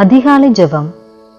அதிகாலை ஜெபம்.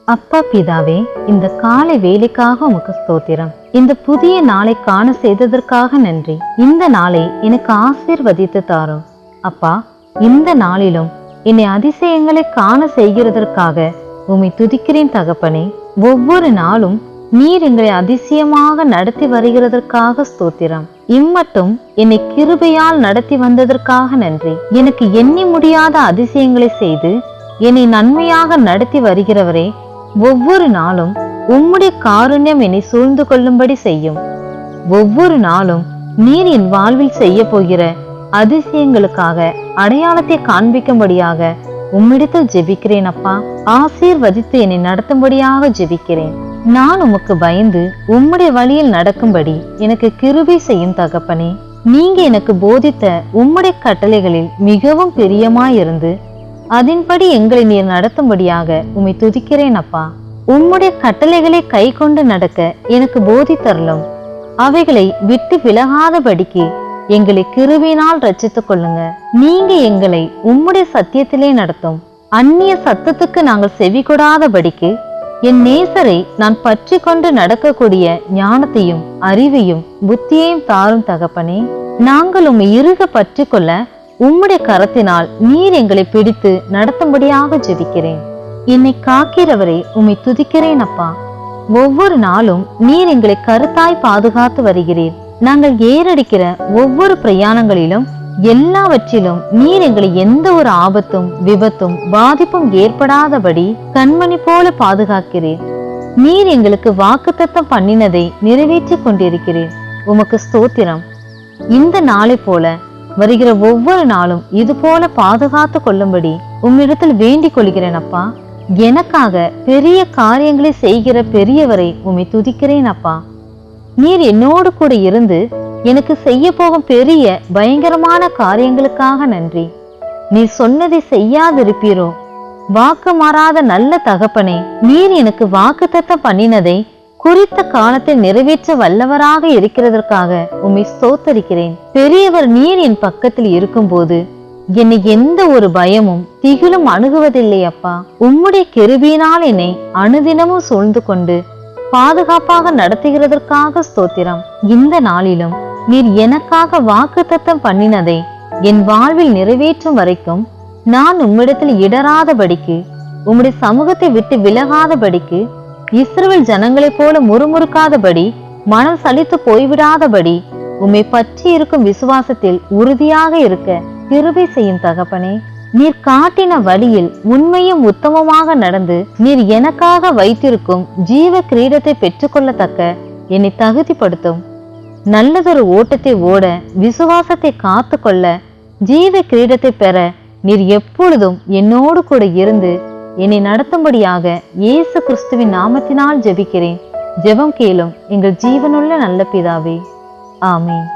அப்பா பிதாவே இந்த காலை வேலைக்காக உமக்கு ஸ்தோத்திரம். இந்த புதிய நாளை காண செய்ததற்காக நன்றி. இந்த நாளை எனக்கு ஆசீர்வதித்து தாரும். அப்பா இந்த நாளிலும் என்னை அதிசயங்களை காண செய்கிறதற்காக உம்மை துதிக்கிறேன் தகப்பனே. ஒவ்வொரு நாளும் நீர் எங்களை அதிசயமாக நடத்தி வருகிறதற்காக ஸ்தோத்திரம். இம்மட்டும் என்னை கிருபையால் நடத்தி வந்ததற்காக நன்றி. எனக்கு எண்ணி முடியாத அதிசயங்களை செய்து என்னை நன்மையாக நடத்தி வருகிறவரே ஒவ்வொரு நாளும் உம்முடைய காருண்யம் என்னை சூழ்ந்து கொள்ளும்படி செய்யும். ஒவ்வொரு நாளும் நீர் என் வாழ்வில் செய்ய போகிற அதிசயங்களுக்காக அடையாளத்தை காண்பிக்கும்படியாக உம்மிடத்தில் ஜெபிக்கிறேன் அப்பா. ஆசீர்வதித்து என்னை நடத்தும்படியாக ஜெபிக்கிறேன். நான் உமக்கு பயந்து உம்முடைய வழியில் நடக்கும்படி எனக்கு கிருபை செய்யும் தகப்பனே. நீங்க எனக்கு போதித்த உம்முடைய கட்டளைகளில் மிகவும் பிரியமாயிருந்து அதன்படி எங்களை நீர் நடத்தும்படியாக உம்மை துதிக்கிறேன் அப்பா. உம்முடைய கட்டளைகளை கை கொண்டு நடக்க எனக்கு போதித்தருளும் அவைகளை விட்டு விலகாதபடிக்கு எங்களை கிருவினால் ரட்சித்துக் கொள்ளுங்க. நீங்க எங்களை உம்முடைய சத்தியத்திலே நடத்தும். அந்நிய சத்தத்துக்கு நாங்கள் செவி கொடாதபடிக்கு என் நேசரை நான் பற்றி கொண்டு நடக்கக்கூடிய ஞானத்தையும் அறிவையும் புத்தியையும் தாரும் தகப்பனே நாங்கள் உம்மை இறுக பற்றி கொள்ள உம்முடைய கரத்தினால் நீர் எங்களை பிடித்து நடத்தும்படியாக ஜெபிக்கிறேன். என்னை காக்கிறவரை உம்மை துதிக்கிறேன் அப்பா. ஒவ்வொரு நாளும் நீர் எங்களை கருத்தாய் பாதுகாத்து வருகிறீர். நாங்கள் ஏறடிக்கிற ஒவ்வொரு பிரயாணங்களிலும் எல்லாவற்றிலும் நீர் எங்களை எந்த ஒரு ஆபத்தும் விபத்தும் பாதிப்பும் ஏற்படாதபடி கண்மணி போல பாதுகாக்கிறீர். நீர் எங்களுக்கு வாக்குத்தத்தம் பண்ணினதை நிறைவேற்றிக் கொண்டிருக்கிறேன் உமக்கு ஸ்தோத்திரம். இந்த நாளை போல வருகிற ஒவ்வொரு நாளும் இது போல பாதுகாத்து கொள்ளும்படி உம்மிடத்தில் வேண்டிக் கொள்கிறேன் அப்பா எனக்காக பெரிய காரியங்களை செய்கிற பெரியவரை உம்மை துதிக்கிறேன் அப்பா நீர் என்னோடு கூட இருந்து எனக்கு செய்ய போகும் பெரிய பயங்கரமான காரியங்களுக்காக நன்றி. நீ சொன்னதை செய்யாதிருப்பீரோ. வாக்கு மாறாத நல்ல தகப்பனே நீர் எனக்கு வாக்குத்தத்தம் பண்ணினதை குறித்த காலத்தில் நிறைவேற்ற வல்லவராக இருக்கிறதற்காக உம்மை சோத்தரிக்கிறேன் பெரியவர் நீர் என் பக்கத்தில் இருக்கும்போது என்னை எந்த ஒரு பயமும் திகிலும் அணுகுவதில்லை அப்பா. உம்முடைய கெருபியினால் என்னை அனுதினமும் சூழ்ந்து கொண்டு பாதுகாப்பாக நடத்துகிறதற்காக ஸ்தோத்திரம். இந்த நாளிலும் நீர் எனக்காக வாக்குத்தத்தம் பண்ணினதை என் வாழ்வில் நிறைவேற்றும் வரைக்கும் நான் உம்மிடத்தில் இடராதபடிக்கு உம்முடைய சமூகத்தை விட்டு விலகாதபடிக்கு இஸ்ரவேல் ஜனங்களைப் போல முறுமுறுக்காதபடி மனம் சலித்து போய்விடாதபடி உம்மை பற்றி இருக்கும் விசுவாசத்தில் உறுதியாக இருக்க கிருபை செய்யும் தகப்பனே. நீர் காட்டின வழியில் உண்மையும் உத்தமமாக நடந்து நீர் எனக்காக வைத்திருக்கும் ஜீவ கிரீடத்தை பெற்றுக்கொள்ளத்தக்க என்னை தகுதிப்படுத்தும். நல்லதொரு ஓட்டத்தை ஓட விசுவாசத்தை காத்து கொள்ள ஜீவ கிரீடத்தை பெற நீர் எப்பொழுதும் என்னோடு கூட இருந்து என்னை நடத்தும்படியாக இயேசு கிறிஸ்துவின் நாமத்தினால் ஜெபிக்கிறேன். ஜெபம் கேளும் எங்கள் ஜீவனுள்ள நல்ல பிதாவே. ஆமீன்.